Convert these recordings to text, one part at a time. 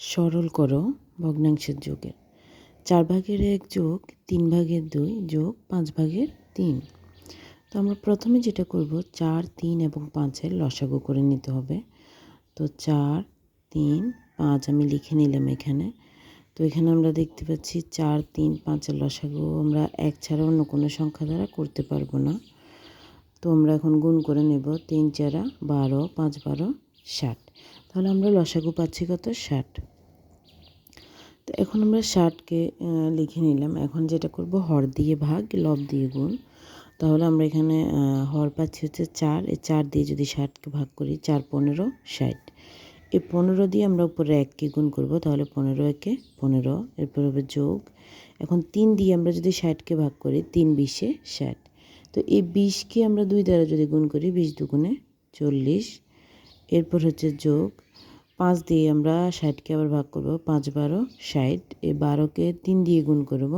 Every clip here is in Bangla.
সরল করো ভগ্নাংশের যোগের। চার ভাগের এক যোগ, তিন ভাগের দুই যোগ, পাঁচ ভাগের তিন। তো আমরা প্রথমে যেটা করব, চার, তিন এবং পাঁচের লসাগু করে নিতে হবে। তো চার, তিন, পাঁচ আমি লিখে নিলাম এখানে। তো এখানে আমরা দেখতে পাচ্ছি চার, তিন, পাঁচের লসাগু আমরা এক ছাড়া অন্য কোনো সংখ্যা দ্বারা করতে পারব না। তো আমরা এখন গুণ করে নেব তিন চারা বারো, পাঁচ বারো ষাট। তাহলে আমরা লসাগু পাচ্ছি কত? ষাট। তো এখন আমরা ষাটকে লিখে নিলাম। এখন যেটা করব, হর দিয়ে ভাগ, লব দিয়ে গুণ। তাহলে আমরা এখানে হর পাচ্ছি হচ্ছে চার। এই চার দিয়ে যদি ষাটকে ভাগ করি, চার পনেরো, ষাট। এই পনেরো দিয়ে আমরা উপরে এককে গুণ করব, তাহলে পনেরো একে পনেরো। এরপর হবে যোগ। এখন তিন দিয়ে আমরা যদি ষাটকে ভাগ করি, তিন বিশে ষাট। তো এই বিশকে আমরা দুই দ্বারা যদি গুণ করি, বিশ দুগুণে চল্লিশ। এরপর হচ্ছে যোগ। পাঁচ দিয়ে আমরা ষাটকে আবার ভাগ করব। পাঁচ বারো, ষাট। এই বারোকে তিন দিয়ে গুণ করব।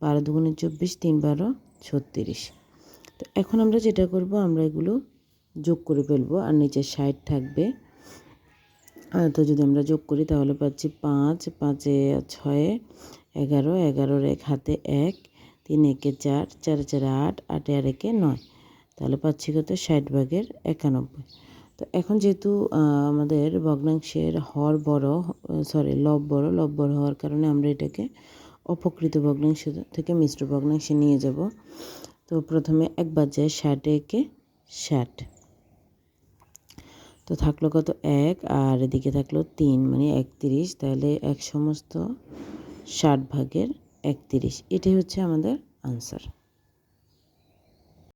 বারো দুগুণে চব্বিশ, তিন বারো, ছত্রিশ। তো এখন আমরা যেটা করব, আমরা এগুলো যোগ করে ফেলব। আর নিচে ষাট থাকবে। আর তো যদি আমরা যোগ করি, তাহলে পাচ্ছি পাঁচ। পাঁচে ছয়ে, এগারো। এগারোর এক হাতে এক, তিন একে চার, চারে চারে আট, আটে আর একে নয়। তাহলে পাচ্ছি কত? ষাট ভাগের একানব্বই। তো এখন যেহেতু আমাদের ভগ্নাংশের হর বড় সরি লব বড় লব বড় হওয়ার কারণে আমরা এটাকে অপকৃত ভগ্নাংশ থেকে মিশ্র ভগ্নাংশে নিয়ে যাব। তো প্রথমে একবার যায় ষাট, একে ষাট। তো থাকল কত? এক, আর এদিকে থাকল তিন মানে একত্রিশ। তাহলে এক সমস্ত ষাট ভাগের একত্রিশ। এটাই হচ্ছে আমাদের আনসার